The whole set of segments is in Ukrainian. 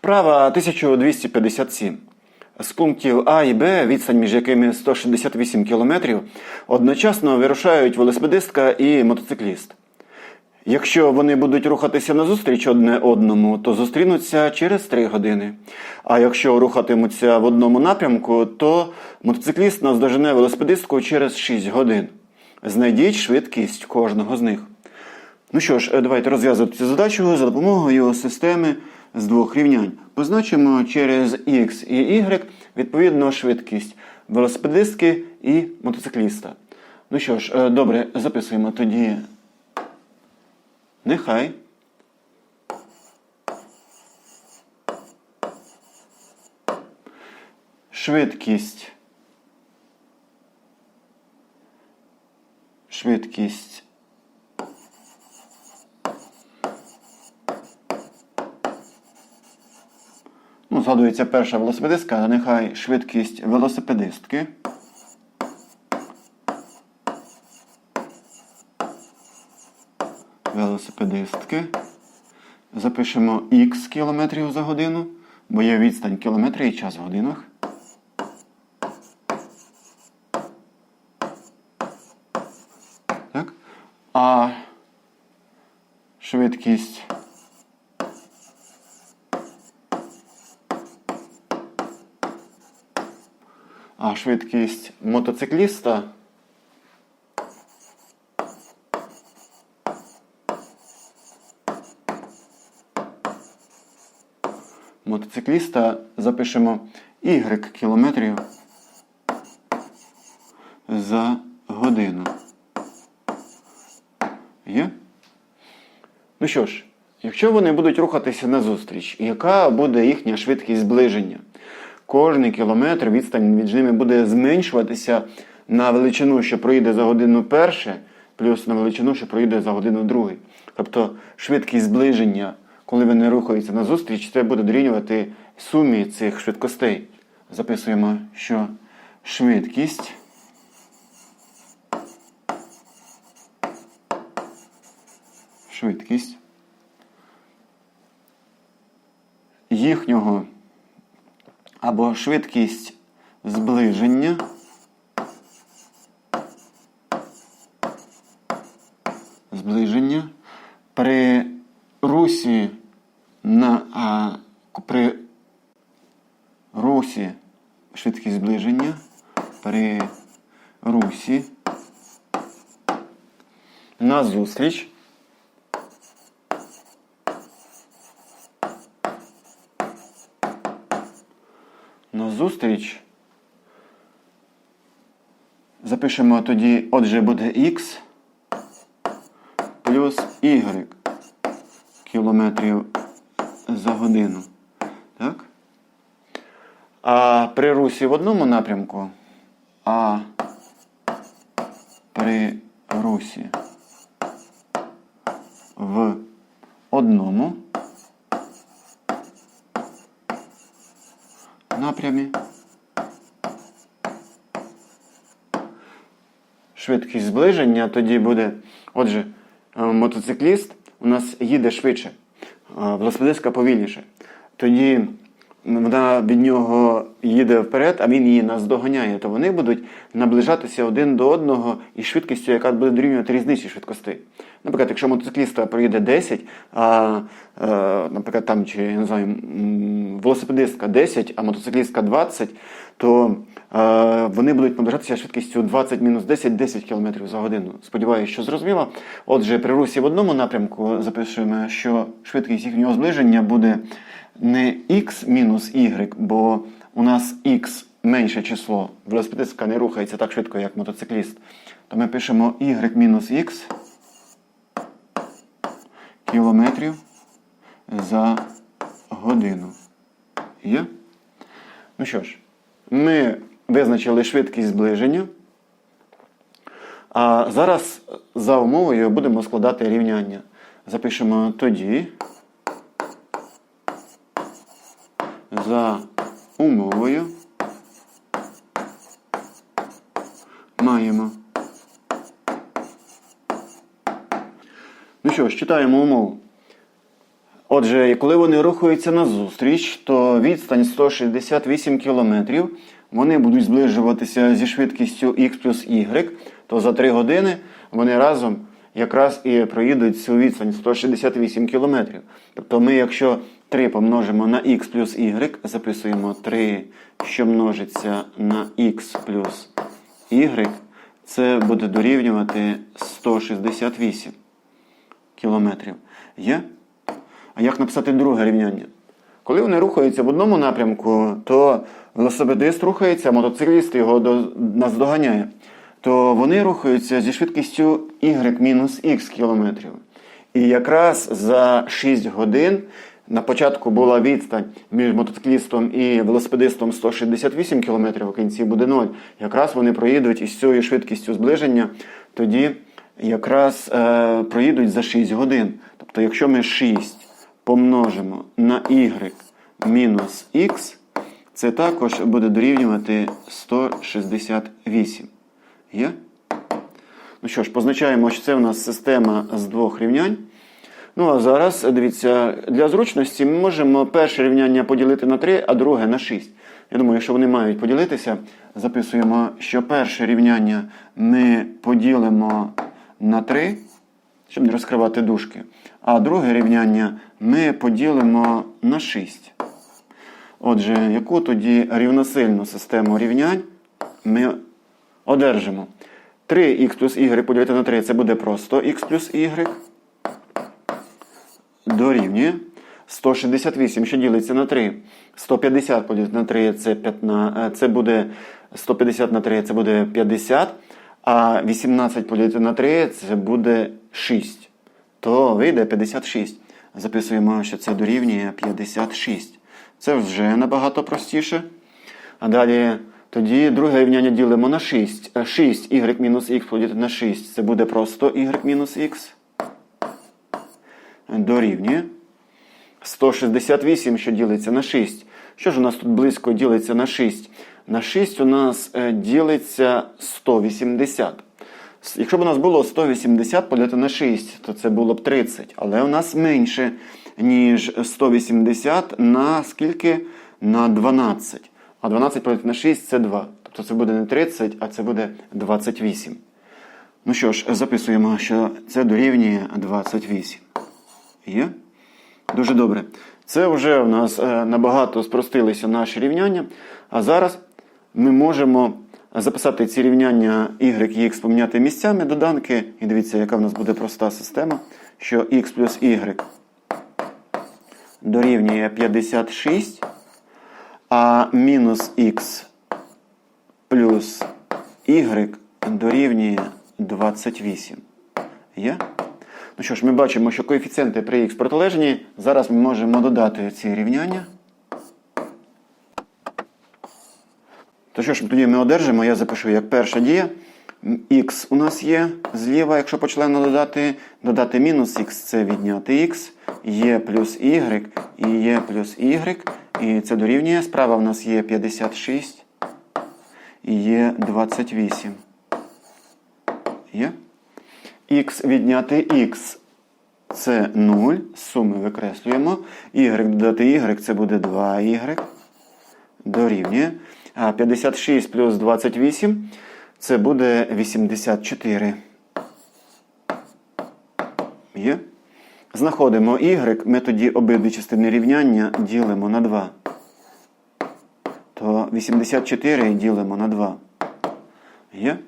Вправа 1257. З пунктів А і Б, відстань між якими 168 км, одночасно вирушають велосипедистка і мотоцикліст. Якщо вони будуть рухатися назустріч одне одному, то зустрінуться через 3 години. А якщо рухатимуться в одному напрямку, то мотоцикліст наздожене велосипедистку через 6 годин. Знайдіть швидкість кожного з них. Ну що ж, давайте розв'язувати цю задачу за допомогою системи з двох рівнянь. Позначимо через X і Y відповідно швидкість велосипедистки і мотоцикліста. Ну що ж, е, добре, записуємо тоді. Нехай. Швидкість. Швидкість згадується перша велосипедистка, нехай швидкість велосипедистки. Велосипедистки. Запишемо х кілометрів за годину, бо є відстань кілометри і час в годинах. Так? А швидкість А швидкість мотоцикліста мотоцикліста запишемо y кілометрів за годину. Є? Ну що ж, якщо вони будуть рухатися назустріч, яка буде їхня швидкість зближення? Кожний кілометр відстань між ними буде зменшуватися на величину, що проїде за годину перше, плюс на величину, що проїде за годину другий. Тобто швидкість зближення, коли вони рухаються назустріч, це буде дорівнювати сумі цих швидкостей. Записуємо, що швидкість. Швидкість їхнього або швидкість зближення. Зближення. При русі на а, при русі швидкість зближення. При русі назустріч назустріч. Запишемо тоді, отже, буде X плюс Y кілометрів за годину. Так? А при русі в одному напрямку, а при русі в одному напрямі. Швидкість зближення тоді буде. Отже, е, мотоцикліст у нас їде швидше, а велосипедистка повільніше. Тоді вона від нього їде вперед, а він її наздоганяє, то вони будуть наближатися один до одного із швидкістю, яка буде дорівнювати різниці швидкостей. Наприклад, якщо мотоцикліста проїде 10, а, е, наприклад, там чи я не знаю, велосипедистка 10, а мотоциклістка 20, то е, вони будуть наближатися швидкістю 20 мінус 10 10 км за годину. Сподіваюся, що зрозуміло. Отже, при русі в одному напрямку записуємо, що швидкість їхнього зближення буде не x мінус y, бо у нас x менше число. Велосипедистка не рухається так швидко, як мотоцикліст. То ми пишемо y мінус x кілометрів за годину. Є? Ну що ж, ми визначили швидкість зближення. А зараз за умовою будемо складати рівняння. Запишемо тоді. За умовою маємо. Ну що читаємо умову. Отже, коли вони рухаються назустріч, то відстань 168 км, вони будуть зближуватися зі швидкістю x плюс y, то за 3 години вони разом якраз і проїдуть цю відстань 168 км. Тобто ми, якщо 3 помножимо на x плюс y, записуємо 3, що множиться на x плюс y, це буде дорівнювати 168 кілометрів. Є? А як написати друге рівняння? Коли вони рухаються в одному напрямку, то велосипедист рухається, мотоцикліст його наздоганяє. То вони рухаються зі швидкістю y мінус х кілометрів. І якраз за 6 годин на початку була відстань між мотоциклістом і велосипедистом 168 км, в кінці буде 0. Якраз вони проїдуть із цією швидкістю зближення, тоді якраз е, проїдуть за 6 годин. Тобто, якщо ми 6 помножимо на y мінус х, це також буде дорівнювати 168. Є? Ну що ж, позначаємо, що це у нас система з двох рівнянь. Ну, а зараз, дивіться, для зручності ми можемо перше рівняння поділити на 3, а друге на 6. Я думаю, якщо вони мають поділитися, записуємо, що перше рівняння ми поділимо на 3, щоб не розкривати дужки. А друге рівняння ми поділимо на 6. Отже, яку тоді рівносильну систему рівнянь ми одержимо? 3х плюс y поділити на 3 це буде просто х плюс y. Дорівнює. 168, що ділиться на 3. 150 поділити на 3 це 15, це буде 150 на 3 це буде 50. А 18 поділити на 3 це буде 6. То вийде 56. Записуємо, що це дорівнює 56. Це вже набагато простіше. А далі тоді друге рівняння ділимо на 6. 6 y мінус х поділити на 6. Це буде просто y мінус х. Дорівнює. 168, що ділиться на 6. Що ж у нас тут близько ділиться на 6? На 6 у нас е, ділиться 180. Якщо б у нас було 180 поділити на 6, то це було б 30. Але у нас менше, ніж 180 на скільки? На 12. А 12 поділити на 6 це 2. Тобто це буде не 30, а це буде 28. Ну що ж, записуємо, що це дорівнює 28. Є? Дуже добре. Це вже у нас е, набагато спростилися наші рівняння. А зараз ми можемо записати ці рівняння y і x поміняти місцями доданки. І дивіться, яка в нас буде проста система, що x плюс y дорівнює 56, а мінус x плюс y дорівнює 28. Є? Ну що ж, ми бачимо, що коефіцієнти при х протилежні. Зараз ми можемо додати ці рівняння. То що ж тоді ми одержимо? Я запишу як перша дія. Х у нас є зліва, якщо почленно додати. Додати мінус х це відняти х, є плюс y і є плюс y. І це дорівнює. Справа у нас є 56 і є 28. Є? Х відняти х це 0. Суми викреслюємо. Y додати y це буде 2y. Дорівнює. А 56 плюс 28 це буде 84. Є? Знаходимо y, ми тоді обидві частини рівняння ділимо на 2. То 84 ділимо на 2. Є?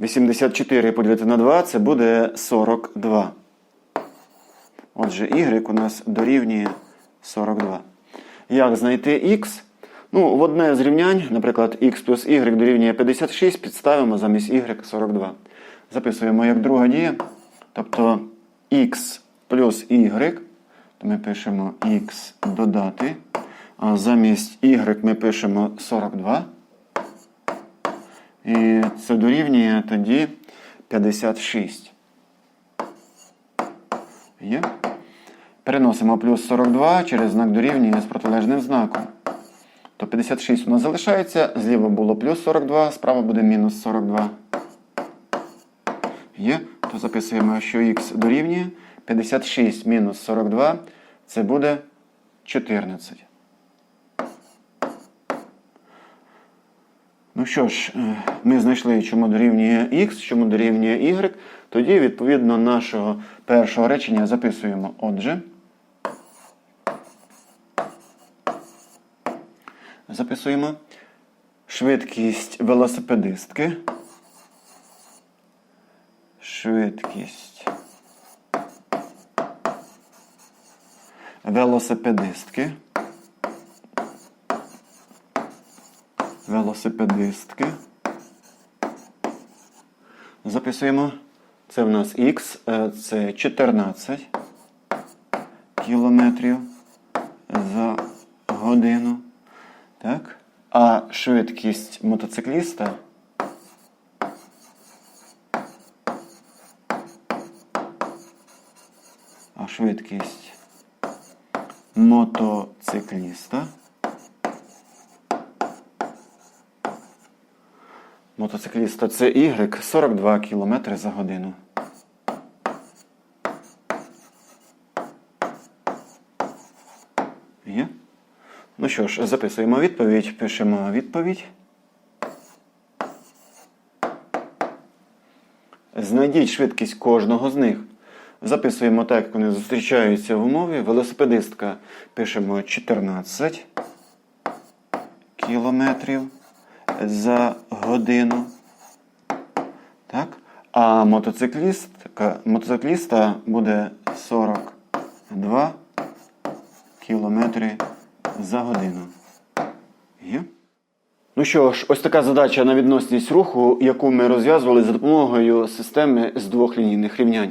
84 поділити на 2 це буде 42. Отже, y у нас дорівнює 42. Як знайти х? Ну, в одне з рівнянь, наприклад, x плюс y дорівнює 56, підставимо замість y 42. Записуємо як друга дія. Тобто x плюс y, то ми пишемо x додати, а замість y ми пишемо 42. І це дорівнює тоді 56. Є? Переносимо плюс 42 через знак дорівнює з протилежним знаком. То 56 у нас залишається, зліва було плюс 42, справа буде мінус 42. Є? То записуємо, що х дорівнює 56 мінус 42. це буде 14. Ну що ж, е, ми знайшли, чому дорівнює x, чому дорівнює y. Тоді, відповідно, нашого першого речення записуємо. Отже, записуємо швидкість велосипедистки. Швидкість велосипедистки. Велосипедистки. Записуємо. Це в нас Х, е, це 14 кілометрів за годину. Так? А швидкість мотоцикліста а швидкість мотоцикліста. Мотоцикліста це Y 42 км за годину. Є? Ну що ж, записуємо відповідь, пишемо відповідь. Знайдіть швидкість кожного з них. Записуємо так, як вони зустрічаються в умові. Велосипедистка пишемо 14 кілометрів за годину. Так? А мотоциклістка, мотоцикліста буде 42 кілометри за годину. Є? Ну що ж, ось така задача на відносність руху, яку ми розв'язували за допомогою системи з двох лінійних рівнянь.